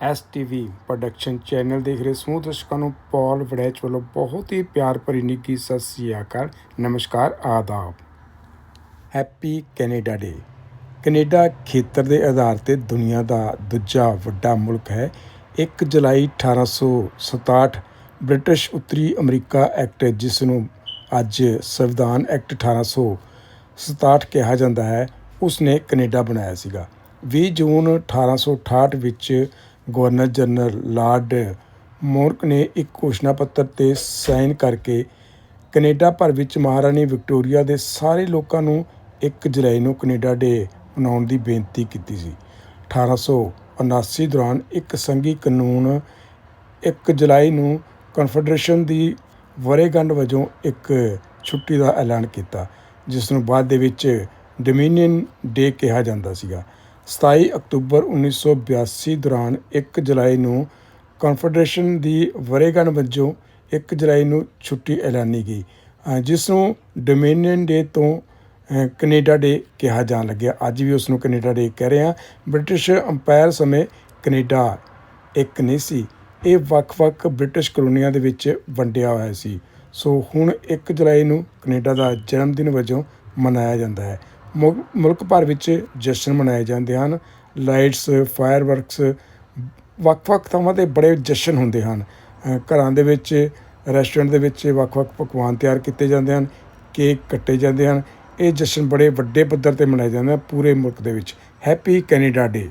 STV production channel ਦੇਖ ਰਹੇ ਸਮੂਹ ਦਰਸ਼ਕਾਂ ਨੂੰ ਪੌਲ ਵੜੈਚ ਵੱਲੋਂ ਬਹੁਤ ਹੀ ਪਿਆਰ ਭਰੀ ਨਿੱਘੀ ਸਤਿ ਸ੍ਰੀ ਅਕਾਲ, ਨਮਸਕਾਰ, ਆਦਾਬ। Happy Canada day. ਕੈਨੇਡਾ ਖੇਤਰ ਦੇ ਆਧਾਰ ਤੇ ਦੁਨੀਆ ਦਾ ਦੂਜਾ ਵੱਡਾ ਮੁਲਕ ਹੈ। 1 ਜੁਲਾਈ 1867 ਬ੍ਰਿਟਿਸ਼ ਉੱਤਰੀ ਅਮਰੀਕਾ ਐਕਟ, ਜਿਸ ਨੂੰ ਅੱਜ ਸੰਵਿਧਾਨ ਐਕਟ 1867 ਕਿਹਾ ਜਾਂਦਾ ਹੈ ਉਸ ਨੇ ਕੈਨੇਡਾ ਬਣਾਇਆ ਸੀਗਾ। 20 ਜੂਨ 1868 ਵਿੱਚ ਗਵਰਨਰ ਜਨਰਲ ਲਾਰਡ ਮੋਰਕ ਨੇ ਇੱਕ ਘੋਸ਼ਣਾ ਪੱਤਰ ਤੇ ਸਾਈਨ ਕਰਕੇ ਕੈਨੇਡਾ ਭਰ ਵਿੱਚ ਮਹਾਰਾਣੀ ਵਿਕਟੋਰੀਆ ਦੇ ਸਾਰੇ ਲੋਕਾਂ ਨੂੰ 1 ਜੁਲਾਈ ਨੂੰ ਕੈਨੇਡਾ ਡੇ ਮਨਾਉਣ ਦੀ ਬੇਨਤੀ ਕੀਤੀ ਸੀ। 1879 ਦੌਰਾਨ ਇੱਕ ਸੰਘੀ ਕਾਨੂੰਨ 1 ਜੁਲਾਈ ਨੂੰ ਕਨਫੈਡਰੇਸ਼ਨ ਦੀ ਵਰੇਗੰਢ ਵਜੋਂ ਇੱਕ ਛੁੱਟੀ ਦਾ ਐਲਾਨ ਕੀਤਾ, ਜਿਸ ਨੂੰ ਬਾਅਦ ਦੇ ਵਿੱਚ ਡੋਮੀਨੀਅਨ ਡੇ ਕਿਹਾ ਜਾਂਦਾ ਸੀਗਾ। 27 ਅਕਤੂਬਰ 1982 ਦੌਰਾਨ ਇੱਕ ਜੁਲਾਈ ਨੂੰ ਕਨਫੈਡਰੇਸ਼ਨ ਦੀ ਵਰ੍ਹੇਗੰਢ ਵਜੋਂ ਇੱਕ ਜੁਲਾਈ ਨੂੰ ਛੁੱਟੀ ਐਲਾਨੀ ਗਈ ਜਿਸ ਨੂੰ ਡੋਮੀਨੀਅਨ ਡੇ ਤੋਂ ਅ, ਕੈਨੇਡਾ ਡੇ ਕਿਹਾ ਜਾਣ ਲੱਗਿਆ। ਅੱਜ ਵੀ ਉਸ ਨੂੰ ਕੈਨੇਡਾ ਡੇ ਕਹਿ ਰਹੇ ਹਾਂ। ਬ੍ਰਿਟਿਸ਼ ਅੰਪਾਇਰ ਸਮੇਂ ਕੈਨੇਡਾ ਇੱਕ ਨਹੀਂ ਸੀ। ਇਹ ਵੱਖ-ਵੱਖ ਬ੍ਰਿਟਿਸ਼ ਕਲੋਨੀਆਂ ਦੇ ਵਿੱਚ ਵੰਡਿਆ ਹੋਇਆ ਸੀ। ਸੋ ਹੁਣ 1 ਜੁਲਾਈ ਨੂੰ ਕੈਨੇਡਾ ਦਾ ਜਨਮ ਦਿਨ ਵਜੋਂ ਮਨਾਇਆ ਜਾਂਦਾ ਹੈ। ਮੁ ਮੁਲਕ ਭਰ ਵਿੱਚ ਜਸ਼ਨ ਮਨਾਏ ਜਾਂਦੇ ਹਨ। ਲਾਈਟਸ, ਫਾਇਰਵਰਕਸ, ਵੱਖ-ਵੱਖ ਥਾਵਾਂ ਤੇ ਬੜੇ ਜਸ਼ਨ ਹੁੰਦੇ ਹਨ। ਘਰਾਂ ਦੇ ਵਿੱਚ, ਰੈਸਟੋਰੈਂਟ ਦੇ ਵਿੱਚ ਵੱਖ-ਵੱਖ ਪਕਵਾਨ ਤਿਆਰ ਕੀਤੇ ਜਾਂਦੇ ਹਨ, ਕੇਕ ਕੱਟੇ ਜਾਂਦੇ ਹਨ। ਇਹ ਜਸ਼ਨ ਬੜੇ ਵੱਡੇ ਪੱਧਰ ਤੇ ਮਨਾਏ ਜਾਂਦੇ ਹਨ ਪੂਰੇ ਮੁਲਕ ਦੇ ਵਿੱਚ। Happy Canada day.